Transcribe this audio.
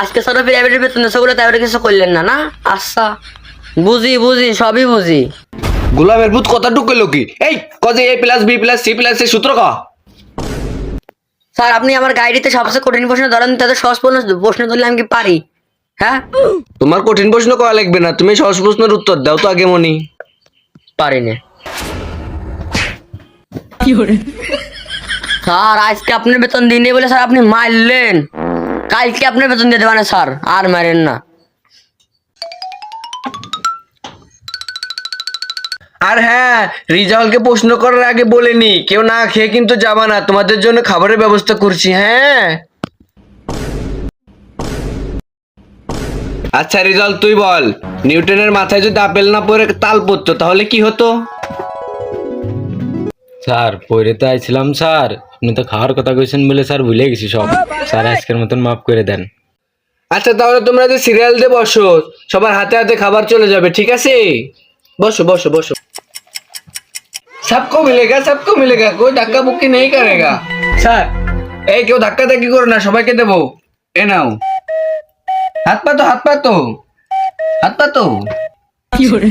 আজকে স্যার প্রাইভেটের বেতন বলে তাই কিছু করলেন না না? আচ্ছা। বুঝি বুঝি সবই বুঝি। গোলামের ভূত কথা ঢুকলো কি? এই কজে A plus B plus C plus এর সূত্র ক? স্যার আপনি আমার গাইডিতে সবচেয়ে কঠিন প্রশ্ন ধরেন তাদের সহজ প্রশ্ন প্রশ্ন ধরলে আমি কি পারি? হ্যাঁ? তোমার কঠিন প্রশ্ন করা লাগবে না তুমি সহজ প্রশ্নের উত্তর দাও তো আগে মনি। পারি না। স্যার আজকে আপনার বেতন দিনে বলে স্যার আপনি মারলেন। কালকে আপনার বেতন দিয়ে দেবেন স্যার। আর মারেন না। আর হ্যাঁ রিজাউলকে প্রশ্ন করার আগে বলেনি। কেউ না খেয়ে কিন্তু যাবা না। তোমাদের জন্য খাবারের ব্যবস্থা করছি হ্যাঁ? আচ্ছা রিজাল তুই বল। নিউটনের মাথায় যদি আপেল না পড়ে তাল পড়তো তাহলে কি হতো? স্যার পরে তো আইছিলাম স্যার। আপনি তো খাওয়ার কথা কইছেন বলে স্যার ভুলে গেছি সব। স্যার আজকের মতন মাফ করে দেন। আচ্ছা তাহলে তোমরা যে সিরিয়াল দিয়ে বসো সবার হাতে হাতে খাবার চলে যাবে ঠিক আছে? বসো বসো বসো। সবকো মিলেগা সবকো মিলেগা কো ধাক্কা বুকি নেই করেগা? স্যার এই কেউ ধাক্কা দেখি করো না সবাইকে দেবো। এ নাও। হাত পা তো হাত পা তো হাত পা তো কি করে?